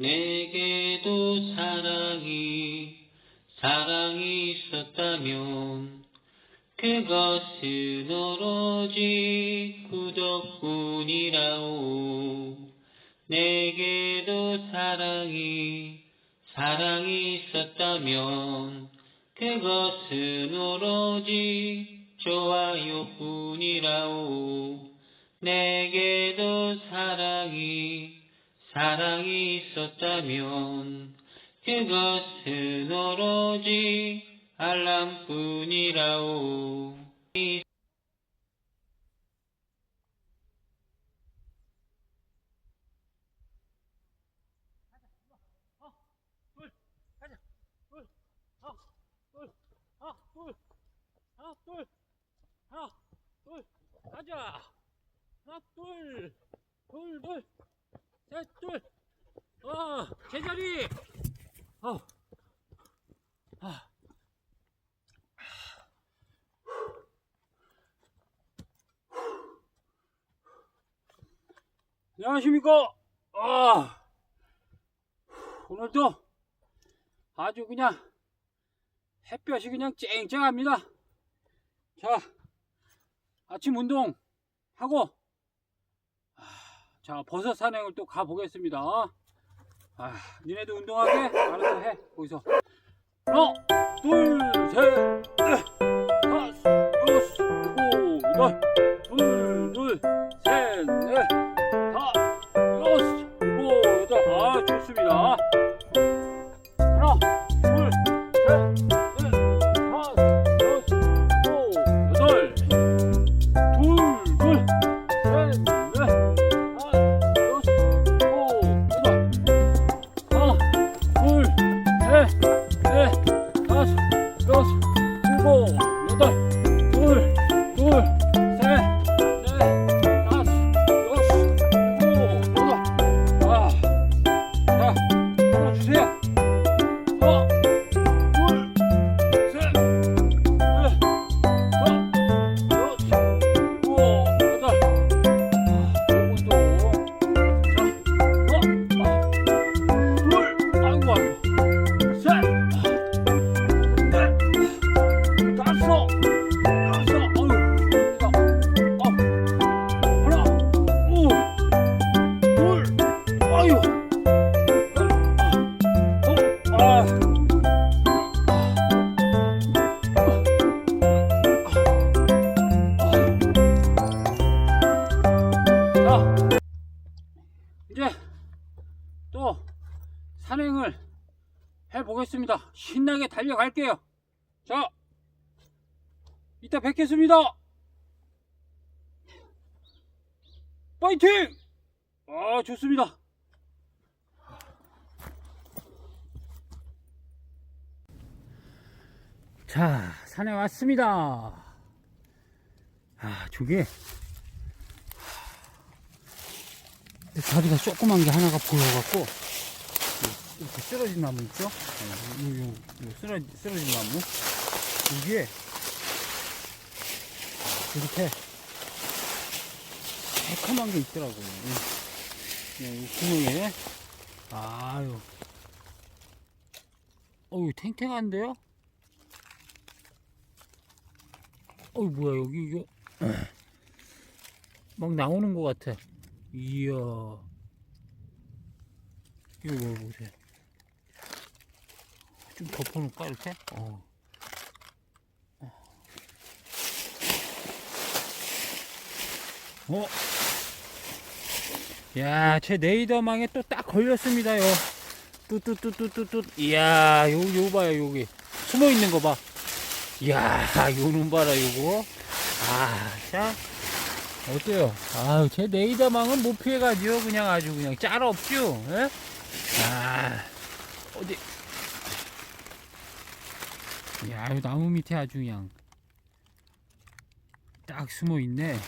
내게도 사랑이, 사랑이 있었다면, 그것은 오로지 구독뿐이라오. 내게도 사랑이, 사랑이 있었다면, 그것은 오로지 좋아요뿐이라오. 내게도 사랑이, 사랑이 있었다면, 그것은 오로지 알람뿐이라오. 둘, 하나, 둘. 하나, 둘, 둘, 둘, 셋, 둘. 어, 제자리. 어. 아. 안녕하십니까. 아. 오늘도 아주 그냥 햇볕이 그냥 쨍쨍합니다. 자, 아침 운동 하고, 아, 자, 버섯 산행을 또 가보겠습니다. 아, 니네도 운동하게? 알아서 해, 거기서. 하 일곱, 여 달려갈게요. 자, 이따 뵙겠습니다. 파이팅! 아, 좋습니다. 자, 산에 왔습니다. 아, 저게 자리가 조그만 게 하나가 보여갖고 이렇게 쓰러진 나무 있죠? 어, 요, 요, 요 쓰러, 쓰러진 나무 여기에 이렇게 새카만 게 있더라고요. 이, 이 구멍에 아유, 어유 탱탱한데요? 어이 뭐야 여기 이거 막 나오는 것 같아. 이야. 이거 뭐 보세요. 좀 덮어놓을까, 이렇게? 어. 어? 야, 제 네이더망에 또 딱 걸렸습니다, 요. 뚜뚜뚜뚜뚜뚜. 이야, 요, 요 봐요, 여기. 숨어 있는 거 봐. 이야, 요놈 봐라, 요거. 아, 자. 어때요? 아유, 제 네이더망은 못 피해가지고 그냥 아주 그냥 짤 없죠? 예? 아, 어디. 야, 이 나무 밑에 아주 그냥 딱 숨어 있네.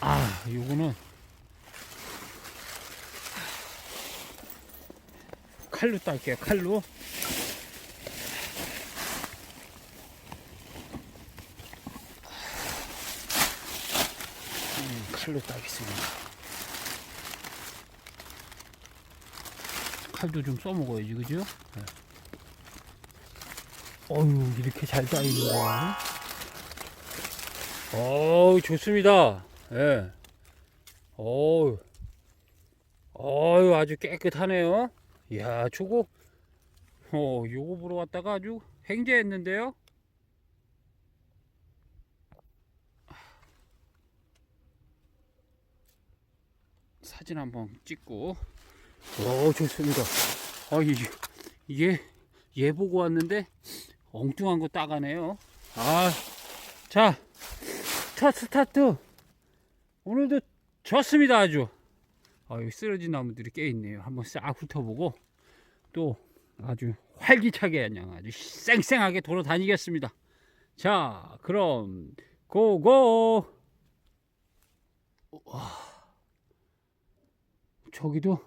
아, 요거는 칼로 딸게요, 칼로. 음, 칼로 따겠습니다. 칼도 좀 써먹어야지, 그죠? 네. 어유 이렇게 잘 따이는 거야. 어우, 좋습니다. 예. 어우, 어유 아주 깨끗하네요. 이야, 저거, 어, 요거 보러 왔다가 아주 횡재했는데요? 사진 한번 찍고 오 좋습니다. 아 이게, 이게 얘 보고 왔는데 엉뚱한 거 따가네요. 아 자 첫 스타트 오늘도 좋습니다 아주. 아 여기 쓰러진 나무들이 꽤 있네요. 한번 싹 훑어보고 또 아주 활기차게 그냥 아주 쌩쌩하게 돌아다니겠습니다. 자 그럼 고고! 저기도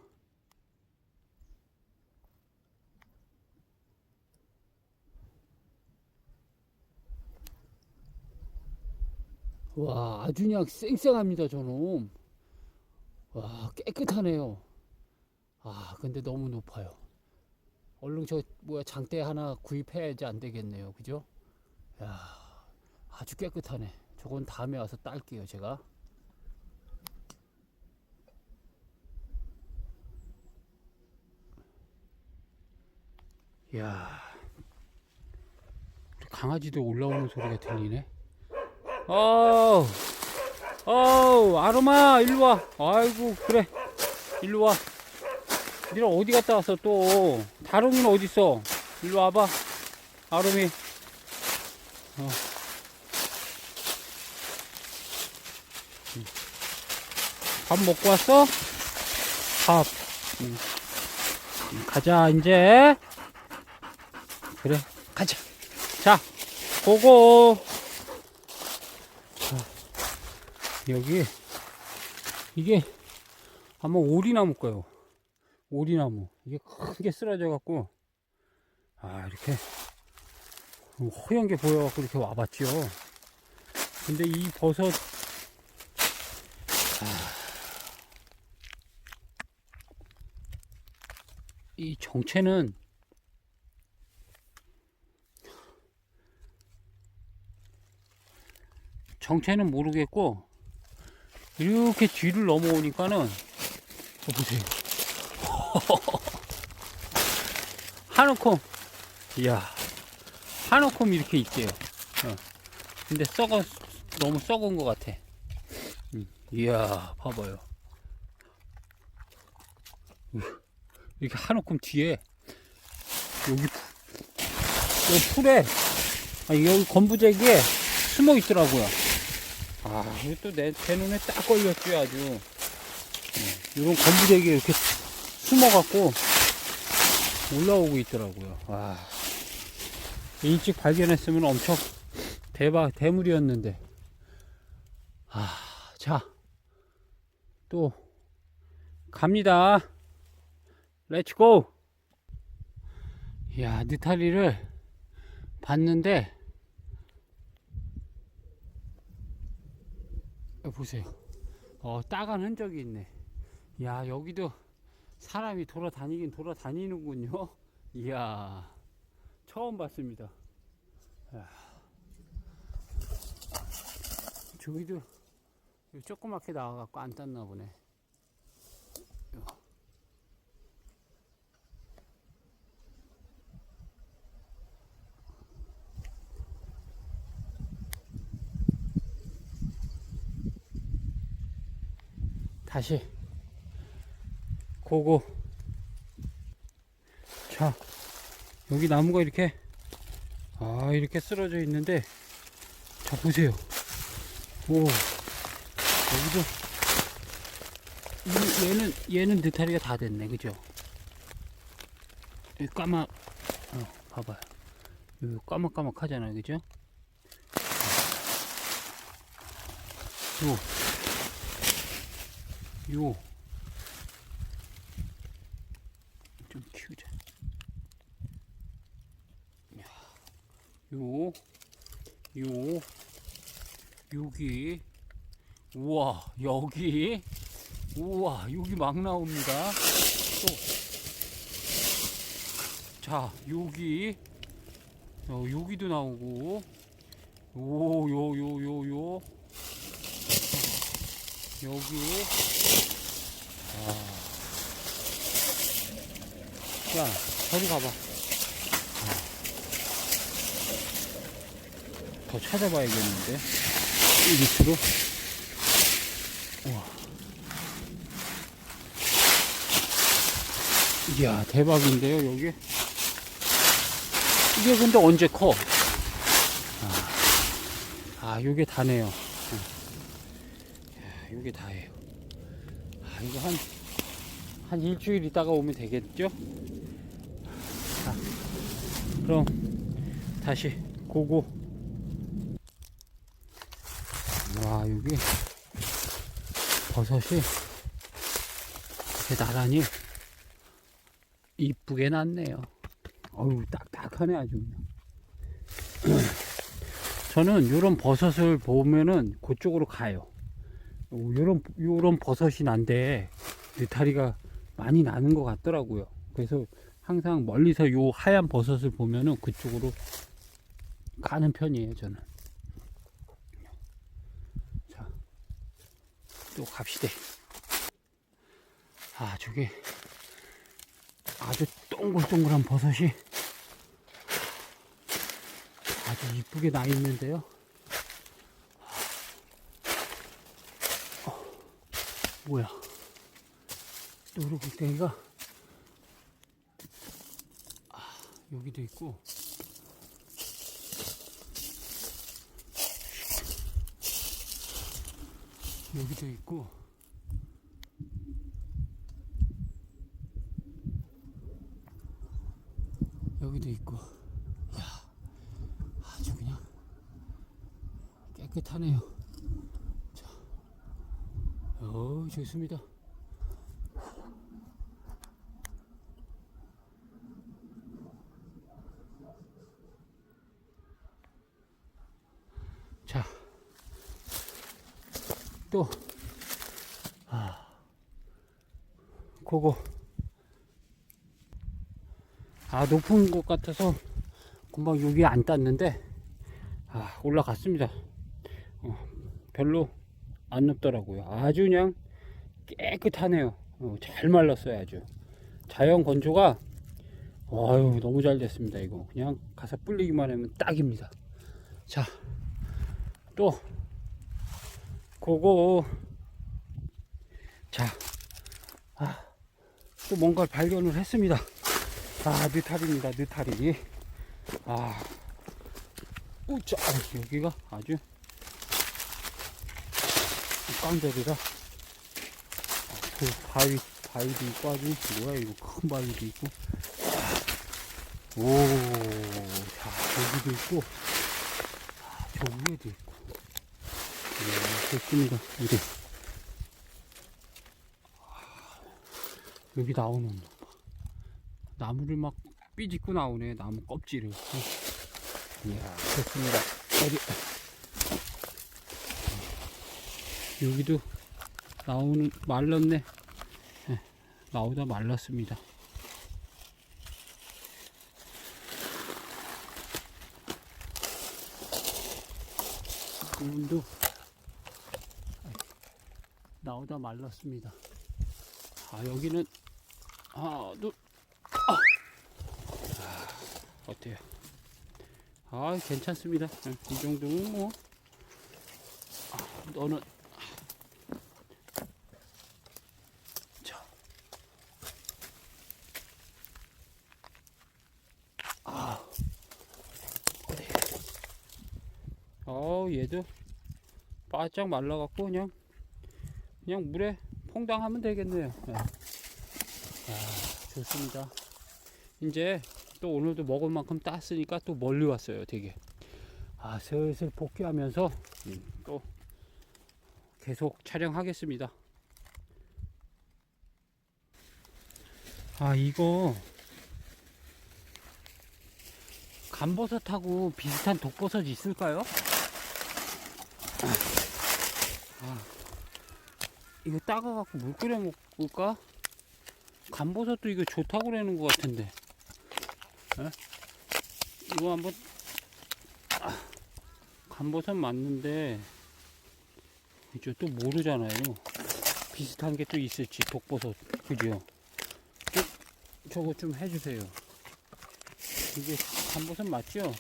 와 아주 그냥 쌩쌩합니다 저놈. 와 깨끗하네요. 아 근데 너무 높아요. 얼른 저 뭐야 장대 하나 구입해야지 안 되겠네요. 그죠? 야 아주 깨끗하네. 저건 다음에 와서 딸게요 제가. 우리 강아지도 올라오는 소리가 들리네. 어우, 어우, 아로마, 일로 와. 아이고, 그래. 일로 와. 니가 어디 갔다 왔어, 또. 다롱이는 어딨어? 일로 와봐. 아롬이. 어. 음. 밥 먹고 왔어? 밥. 응. 음, 가자, 이제. 그래 가자 자 고고 자, 여기. 이게 아마 오리나무 거요. 오리나무. 이게 크게 쓰러져 갖고. 아 이렇게 허연 게 보여 갖고 이렇게 와봤죠 근데 이 버섯 아, 이 정체는 정체는 모르겠고 이렇게 뒤를 넘어오니까는 어, 보세요? 한우콤 이야 한우콤 이렇게 있대요. 어. 근데 썩어 너무 썩은 것 같아. 음, 이야 봐봐요. 음, 이렇게 한우콤 뒤에 여기 푸- 여기 풀에 아, 여기 건부재기에 숨어 있더라고요 아, 이거 또 내, 제 눈에 딱 걸렸지, 아주. 음, 이런 건부대기에 이렇게 숨어갖고 올라오고 있더라고요. 와. 일찍 발견했으면 엄청 대박, 대물이었는데. 아, 자. 또, 갑니다. 렛츠고! 이야, 느타리를 봤는데, 여기 보세요. 어, 따간 흔적이 있네. 야, 여기도 사람이 돌아다니긴 돌아다니는군요. 이야, 처음 봤습니다. 야. 저기도 조그맣게 나와갖고 안 땄나 보네. 다시. 고고. 자 여기 나무가 이렇게 아 이렇게 쓰러져 있는데 자 보세요. 오 여기도 이- 얘는 얘는 느타리가 다 됐네 그죠? 여기 까막 어 봐봐요. 여기 까막까막 하잖아요 그죠? 요 요. 좀 키우자. 야, 요, 요, 여기, 우와, 여기. 우와, 여기 막 나옵니다. 또. 자, 여기. 어, 여기도 나오고. 오, 요, 요, 요, 요. 여기. 아. 야, 저리 가봐. 아. 더 찾아봐야겠는데. 이 밑으로. 우와. 이야, 대박인데요, 여기? 이게 근데 언제 커? 아, 아 요게 다네요. 요게 다예요. 아, 이거 한, 한 일주일 있다가 오면 되겠죠? 자, 그럼 다시 고고. 와, 여기 버섯이 이렇게 나란히 이쁘게 났네요. 어우, 딱딱하네, 아주 그냥. 저는 이런 버섯을 보면은 그쪽으로 가요. 요런, 요런 버섯이 난데, 느타리가 많이 나는 것 같더라고요. 그래서 항상 멀리서 요 하얀 버섯을 보면은 그쪽으로 가는 편이에요, 저는. 자, 또 갑시다. 아, 저게 아주 동글동글한 버섯이 아주 이쁘게 나 있는데요. 뭐야? 땡이가? 아, 여기도 있고. 여기도 있고. 여기도 있고. 야 아주 그냥 깨끗하네요 자, 어 좋습니다 자, 또, 아, 그거, 아, 높은 것 같아서 금방 여기 안 땄는데, 아, 올라갔습니다. 어, 별로 안 높더라고요. 아주 그냥 깨끗하네요. 어, 잘 말랐어요, 아주. 자연 건조가, 아유, 너무 잘 됐습니다, 이거. 그냥 가서 불리기만 하면 딱입니다. 자, 또, 그거, 자, 아, 또 뭔가를 발견을 했습니다. 아, 느타리입니다, 느타리. 아, 우짜, 여기가 아주 깡대리라. 그 바위, 바위도 있고 아주, 뭐야, 이거 큰 바위도 있고. 오, 자, 여기도 있고, 아, 저 위에도 있고. 네, 좋습니다. 이게. 여기 나오는. 나무를 막 삐짓고 나오네. 나무 껍질을. 이야, 좋습니다. 어디. 여기도 나오는, 말랐네. 네, 나오다 말랐습니다. 이분도 나오다 말랐습니다. 아 여기는 하나 둘 아. 아, 어때요? 아 괜찮습니다. 네, 이 정도면 뭐 아, 너는 자. 아 어디? 어 얘도 바짝 말라갖고 그냥 그냥 물에 퐁당하면 되겠네요. 네. 아, 좋습니다. 이제 또 오늘도 먹을 만큼 땄으니까 또 멀리 왔어요. 되게. 아, 슬슬 복귀하면서 음, 또 계속 촬영하겠습니다. 아, 이거 감버섯하고 비슷한 독버섯이 있을까요? 아, 이거 따가갖고 물 끓여 먹을까? 간버섯도 이거 좋다고 그러는 것 같은데. 에? 이거 한번 아, 간버섯 맞는데 이제 또 모르잖아요. 비슷한 게 또 있을지 독버섯 그죠? 꼭 저거 좀 해주세요. 이게 간버섯 맞죠?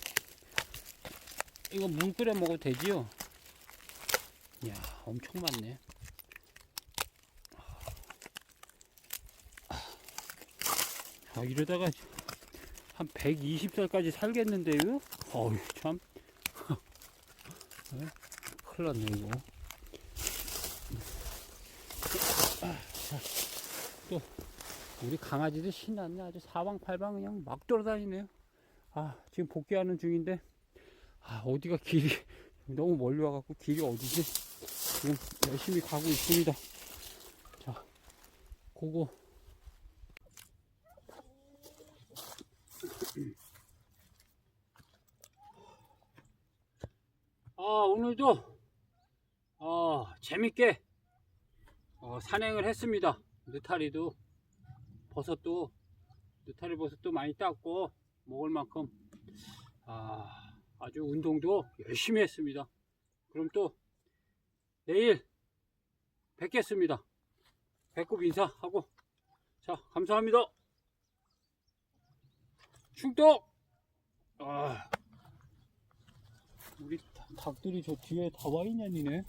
이거 물 끓여 먹어도 되지요? 이야 엄청 많네. 아 이러다가 한 120살까지 살겠는데요? 어휴 참 네? 큰일 났네 이거 또 우리 강아지들 신났네 아주 사방팔방 그냥 막 돌아다니네요 아 지금 복귀하는 중인데 아 어디가 길이 너무 멀리 와갖고 길이 어디지 지금 열심히 가고 있습니다 자 그거 아, 오늘도 어, 재밌게 어, 산행을 했습니다. 느타리도 버섯도 느타리 버섯도 많이 땄고 먹을 만큼 아, 아주 운동도 열심히 했습니다. 그럼 또 내일 뵙겠습니다. 배꼽 인사하고 자 감사합니다. 충동! 아. 우리 닭- 닭들이 저 뒤에 다 와 있냐 니네